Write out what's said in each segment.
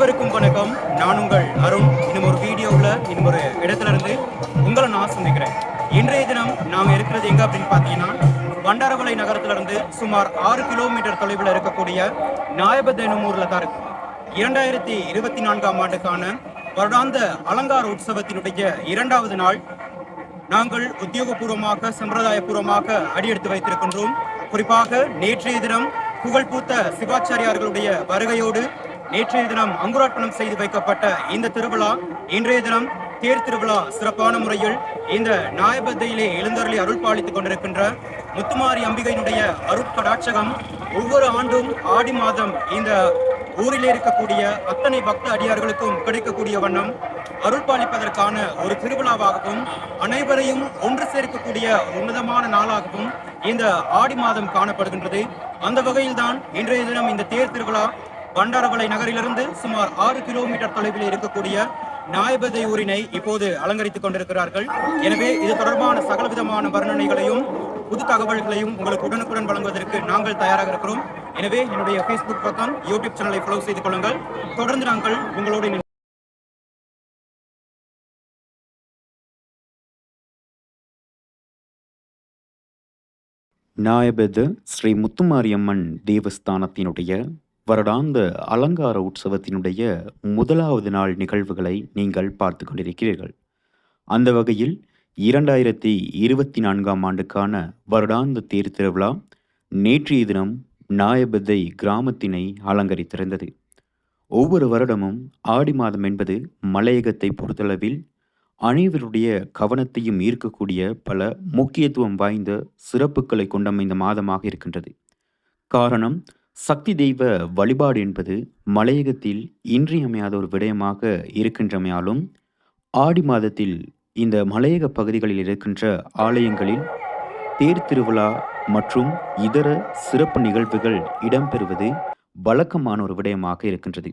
அனைவருக்கும் வணக்கம். நான் உங்கள் அருண். இன்னும் ஒரு வீடியோவில் இன்னும் ஒரு இடத்துல இருந்து உங்களை நான் சந்திக்கிறேன். இன்றைய தினம் நாம் இருக்கிறது எங்க அப்படின்னு பார்த்தீங்கன்னா பண்டாரவளை நகரத்திலிருந்து சுமார் ஆறு கிலோமீட்டர் தொலைவில் இருக்கக்கூடிய நாயபத் எனும் ஊர்ல தான் இருக்கு இரண்டாயிரத்தி இருபத்தி நான்காம் ஆண்டுக்கான வருடாந்த அலங்கார உற்சவத்தினுடைய இரண்டாவது நாள் நாங்கள் உத்தியோகபூர்வமாக சம்பிரதாயபூர்வமாக அடியெடுத்து வைத்திருக்கின்றோம். குறிப்பாக நேற்றைய தினம் புகழ்பூத்த சிவாச்சாரியார்களுடைய வருகையோடு நேற்றைய தினம் அங்குரார்ப்பணம் செய்து வைக்கப்பட்ட இந்த திருவிழா இன்றைய தினம் தேர் திருவிழா சிறப்பான முறையில் இந்த நாயபத்தையிலே எழுந்தருளி அருள் பாலித்துக் கொண்டிருக்கின்ற முத்துமாரி அம்பிகையினுடைய அருட்கடாட்சகம் ஒவ்வொரு ஆண்டும் ஆடி மாதம் இந்த ஊரிலே இருக்கக்கூடிய அத்தனை பக்த அடியார்களுக்கும் கிடைக்கக்கூடிய வண்ணம் அருள் பாலிப்பதற்கான ஒரு திருவிழாவாகவும் அனைவரையும் ஒன்று சேர்க்கக்கூடிய உன்னதமான நாளாகவும் இந்த ஆடி மாதம் காணப்படுகின்றது. அந்த வகையில்தான் இன்றைய தினம் இந்த தேர் திருவிழா பண்டாரவளை நகரிலிருந்து சுமார் ஆறு கிலோமீட்டர் தொலைவில் இருக்கக்கூடிய நாயபதை ஊரினை இப்போது அலங்கரித்துக் கொண்டிருக்கிறார்கள். எனவே இது தொடர்பான சகல விதமான வர்ணனைகளையும் புது தகவல்களையும் உங்களுக்கு உடனுக்குடன் வழங்குவதற்கு நாங்கள் தயாராக இருக்கிறோம். எனவே என்னுடைய ஃபேஸ்புக் பக்கம் யூடியூப் சேனலை ஃபாலோ செய்து கொள்ளுங்கள். தொடர்ந்து நாங்கள் உங்களோடு இணைந்து- நாயபெத ஸ்ரீ முத்துமாரியம்மன் தேவஸ்தானத்தினுடைய வருடாந்த அலங்கார உற்சவத்தினுடைய முதலாவது நாள் நிகழ்வுகளை நீங்கள் பார்த்து கொண்டிருக்கிறீர்கள் அந்த வகையில் இரண்டாயிரத்தி இருபத்தி நான்காம் ஆண்டுக்கான வருடாந்த தேர் திருவிழா நேற்றைய தினம் நாயபதை கிராமத்தினை அலங்கரித்திருந்தது. ஒவ்வொரு வருடமும் ஆடி மாதம் என்பது மலையகத்தை பொறுத்தளவில் அனைவருடைய கவனத்தையும் ஈர்க்கக்கூடிய பல முக்கியத்துவம் வாய்ந்த சிறப்புகளை கொண்டமைந்த மாதமாக இருக்கின்றது. காரணம் சக்தி தெய்வ வழிபாடு என்பது மலையகத்தில் இன்றியமையாத ஒரு விடயமாக இருக்கின்றமையாலும் ஆடி மாதத்தில் இந்த மலையக பகுதிகளில் இருக்கின்ற ஆலயங்களில் தேர் திருவிழா மற்றும் இதர சிறப்பு நிகழ்வுகள் இடம்பெறுவது வழக்கமான ஒரு விடயமாக இருக்கின்றது.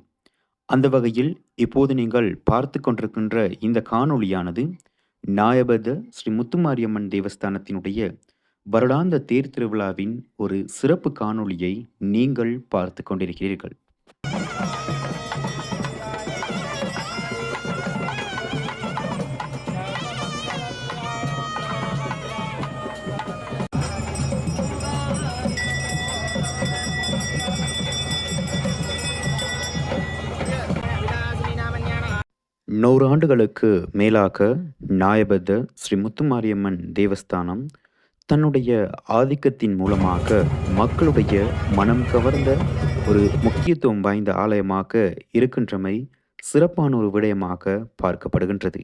அந்த வகையில் இப்போது நீங்கள் பார்த்து கொண்டிருக்கின்ற இந்த காணொளியானது நாயபத ஸ்ரீ முத்துமாரியம்மன் தேவஸ்தானத்தினுடைய வருடாந்த தேர் திருவிழாவின் ஒரு சிறப்பு காணொளியை நீங்கள் பார்த்து கொண்டிருக்கிறீர்கள். நூறு ஆண்டுகளுக்கு மேலாக நாயபத ஸ்ரீ முத்துமாரியம்மன் தேவஸ்தானம் தன்னுடைய ஆதிக்கத்தின் மூலமாக மக்களுடைய மனம் கவர்ந்த ஒரு முக்கியத்துவம் வாய்ந்த ஆலயமாக இருக்கின்றமை சிறப்பான ஒரு விடயமாக பார்க்கப்படுகின்றது.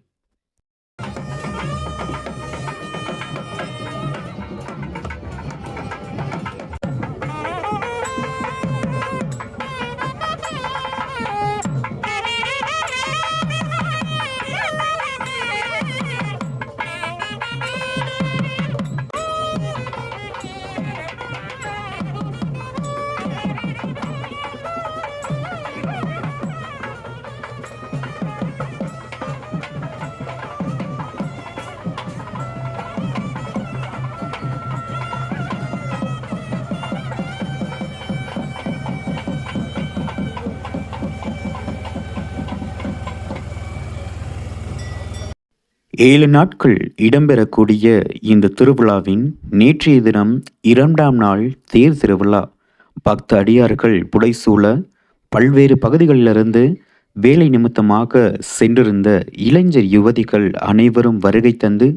ஏழு நாட்கள் இடம்பெறக்கூடிய இந்த திருவிழாவின் நேற்றைய தினம் இரண்டாம் நாள் தேர் திருவிழா. பக்த அடியார்கள் புடைசூழ பல்வேறு பகுதிகளிலிருந்து வேலை நிமித்தமாக சென்றிருந்த இளைஞர் யுவதிகள் அனைவரும் வருகை தந்து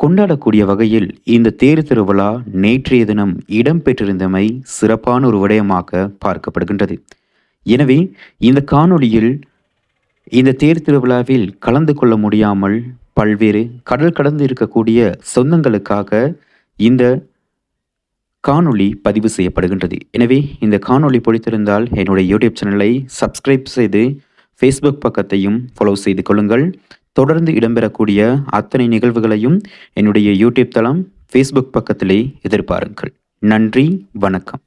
கொண்டாடக்கூடிய வகையில் இந்த தேர் திருவிழா நேற்றைய தினம் இடம்பெற்றிருந்தமை சிறப்பான ஒரு விடயமாக பார்க்கப்படுகின்றது. எனவே இந்த காணொளியில் இந்த தேர் திருவிழாவில் கலந்து கொள்ள முடியாமல் பல்வேறு கடல் கடந்து இருக்கக்கூடிய சொந்தங்களுக்காக இந்த காணொளி பதிவு செய்யப்படுகின்றது. எனவே இந்த காணொளி பிடித்திருந்தால் என்னுடைய யூடியூப் சேனலை சப்ஸ்கிரைப் செய்து ஃபேஸ்புக் பக்கத்தையும் ஃபாலோ செய்து கொள்ளுங்கள். தொடர்ந்து இடம்பெறக்கூடிய அத்தனை நிகழ்வுகளையும் என்னுடைய யூடியூப் தளம் ஃபேஸ்புக் பக்கத்திலே எதிர்பாருங்கள். நன்றி வணக்கம்.